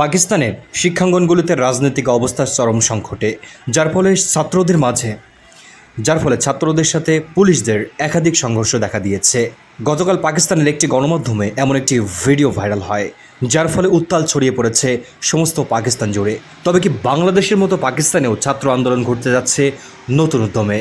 পাকিস্তানের শিক্ষাঙ্গনগুলিতে রাজনৈতিক অবস্থার চরম সংকটে, যার ফলে ছাত্রদের মাঝে, যার ফলে ছাত্রদের সাথে পুলিশদের একাধিক সংঘর্ষ দেখা দিয়েছে। গতকাল পাকিস্তানের একটি গণমাধ্যমে এমন একটি ভিডিও ভাইরাল হয়, যার ফলে উত্তাল ছড়িয়ে পড়েছে সমস্ত পাকিস্তান জুড়ে। তবে কি বাংলাদেশের মতো পাকিস্তানেও ছাত্র আন্দোলন ঘটতে যাচ্ছে নতুন উদ্যমে?